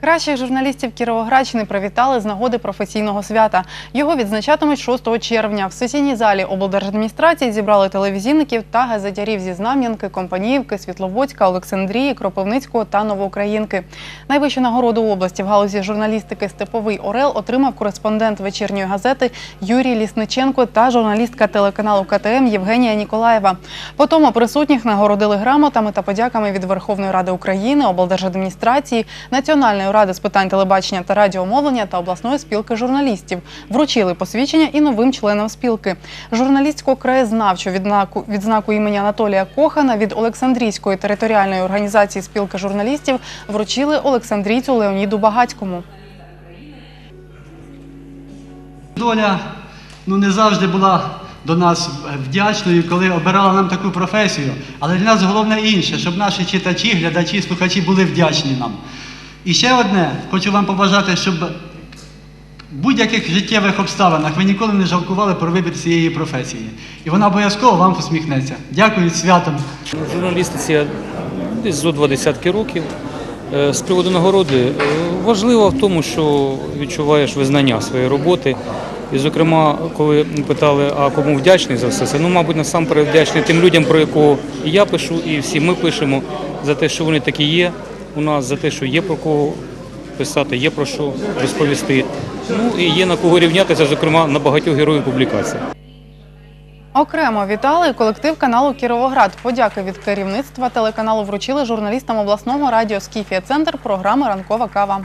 Кращих журналістів Кіровоградщини привітали з нагоди професійного свята. Його відзначатимуть 6 червня. В сесійній залі облдержадміністрації зібрали телевізійників та газетярів зі Знам'янки, Компаніївки, Світловодська, Олександрії, Кропивницького та Новоукраїнки. Найвищу нагороду області в галузі журналістики Степовий Орел отримав кореспондент вечірньої газети Юрій Лісниченко та журналістка телеканалу КТМ Євгенія Ніколаєва. Потім присутніх нагородили грамотами та подяками від Верховної Ради України, облдержадміністрації, Національної ради з питань телебачення та радіомовлення та обласної спілки журналістів. Вручили посвідчення і новим членам спілки. Журналістську краєзнавчу відзнаку, відзнаку імені Анатолія Кохана від Олександрійської територіальної організації спілки журналістів вручили Олександрійцю Леоніду Багацькому. Доля ну, не завжди була до нас вдячною, коли обирала нам таку професію. Але для нас головне інше, щоб наші читачі, глядачі, слухачі були вдячні нам. І ще одне, хочу вам побажати, щоб в будь-яких життєвих обставинах ви ніколи не жалкували про вибір цієї професії. І вона обов'язково вам посміхнеться. Дякую святом. Журналістиці десь зо два десятки років. Е, З приводу нагороди е, важливо в тому, що відчуваєш визнання своєї роботи. І, зокрема, коли питали, а кому вдячний за все це, ну, мабуть, насамперед вдячний тим людям, про якого я пишу, і всі ми пишемо, за те, що вони такі є у нас, за те, що є про кого писати, є про що розповісти. Ну і є на кого рівнятися, зокрема, на багатьох героїв публікацій. Окремо вітали колектив каналу Кіровоград. Подяки від керівництва телеканалу вручили журналістам обласного радіо Скіфія Центр програми Ранкова кава.